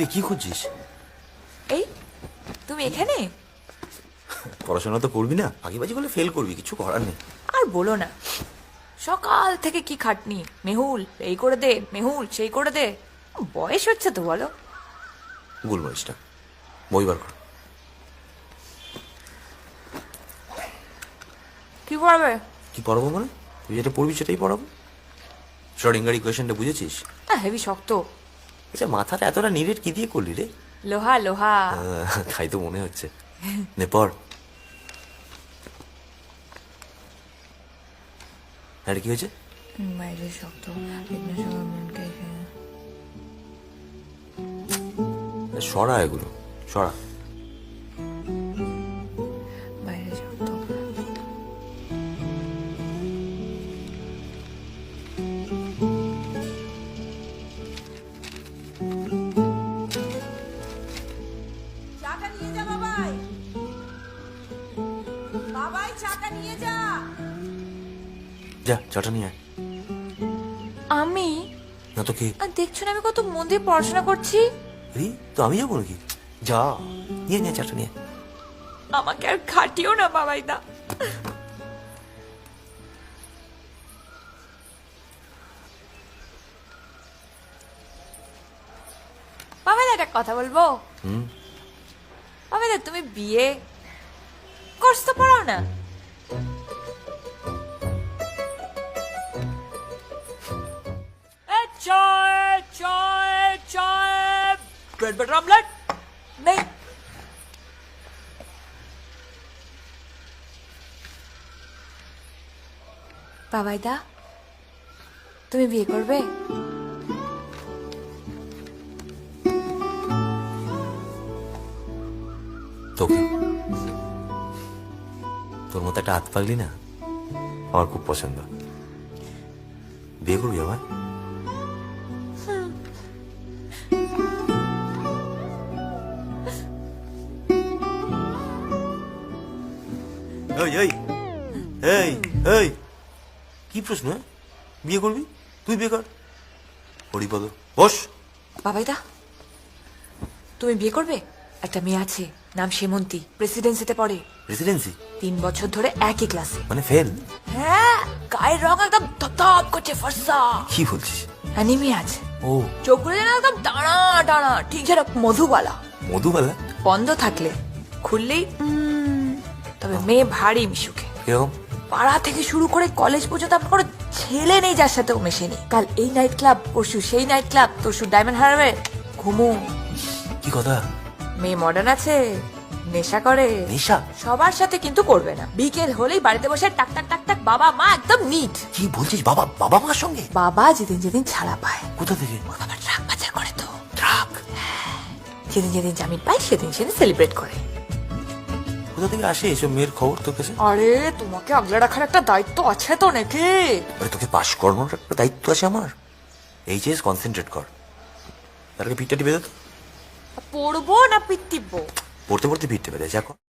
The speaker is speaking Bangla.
কিরে কি করছিস এই তুমি এখানে? পড়াশোনা তো করবি না আগেবাজি করলে ফেল করবি কিছু করার নেই। আর বলো না সকাল থেকে কি খাটনি? মেহুল এই করে দে মেহুল সেই করে দে। বয়স হচ্ছে তো বলো। গোলমরিচটা বই বার কর। কি পড়াবে? কি পড়াবো মানে? তুই যেটা পড়বি সেটাই পড়াবো। শ্রডিঙ্গার ইকুয়েশনটা বুঝেছিস? হ্যাঁ হেভি শক্ত। আচ্ছা মাথাটা এতটা নিরেট কি দিয়ে করলি রে? লোহা লোহা। তাই তো মনে হচ্ছে। নে পড়। আর কি হয়েছে? বাইরে শক্ত সরা এগুলো সরা। চাটা নিয়ে যা বাবাই। বাবাই চাটা নিয়ে যা। যা চাটা নিয়ে আয়। আমি? না তো কে? আর দেখছ না আমি কত মন দিয়ে পড়াশোনা করছি? এই তো আমি যাব নাকি? যা নিয়ে নিয়ে চাটা নিয়ে আমাকে আর খাটিও না বাবাই দা বাবা একটা কথা বলব? হুম? বাবা তুমি বিয়ে কোর্স তো পড়াও না? চায় চায় চায় ব্রেড বাটার অমলেট নেই। বাবাইদা তুমি বিয়ে করবে? তোকে। তোর মতো একটা হাত পাগলি না আমার খুব পছন্দ। বিয়ে করবি আমার এই এই এই এই। কি প্রশ্ন হ্যাঁ? বিয়ে করবি? তুই বিয়ে কর। হরিপদ বস। বাবাইদা তুমি বিয়ে করবে? একটা মেয়ে আছে। নাম সেমন্তী প্রেসিডেন্সিতে পড়ে। প্রেসিডেন্সি তিন বছর ধরে একই ক্লাসে মানে ফেল হ্যাঁ গায়ের রং একদম ধপ করছে ফর্সা। কি বলছিস? অ্যানিমি আছে। ও। চোখগুলো যেন একদম টানা টানা ঠিক যেন মধুবালা। মধুবালা? বন্ধ থাকলে খুললেই উম, তবে মেয়ে ভারী মিশুকে। কীরকম? পাড়া থেকে শুরু করে কলেজ পর্যন্ত কোনো ছেলে নেই যার সাথে ও মেশেনি। কাল এই নাইট ক্লাব পরশু সেই নাইট ক্লাব তরশু ডায়মন্ড হারবে ঘুমু। কি কথা? মেয়ে মডার্ন আছে নেশা করে। নেশা? সবার সাথে কিন্তু করবে না। বিকেল হলেই বাড়িতে বসে টাক টাক টাক টাক বাবা মা একদম নিট কি বলছিস? বাবা বাবা মার সঙ্গে? বাবা যেদিন যেদিন ছাড়া পায়। কোথা থেকে? বাবা ট্রাক পাচার করে তো। ট্রাক যেদিন যেদিন জামিন পায় সেদিন সেদিন সেলিব্রেট করে। কোথা থেকে আসে এসব মেয়ের খবর তোর কাছে? আরে তোমাকে আগলে রাখার একটা দায়িত্ব আছে তো নাকি? আরে তোকে পাশ করানোর একটা দায়িত্ব আছে আমার। এইচএস কনসেন্ট্রেট কর। তার টিপে দে তো। পড়ব না পিত্তিব্বো পড়তে পড়তে পিঠতে পেরে যা কর।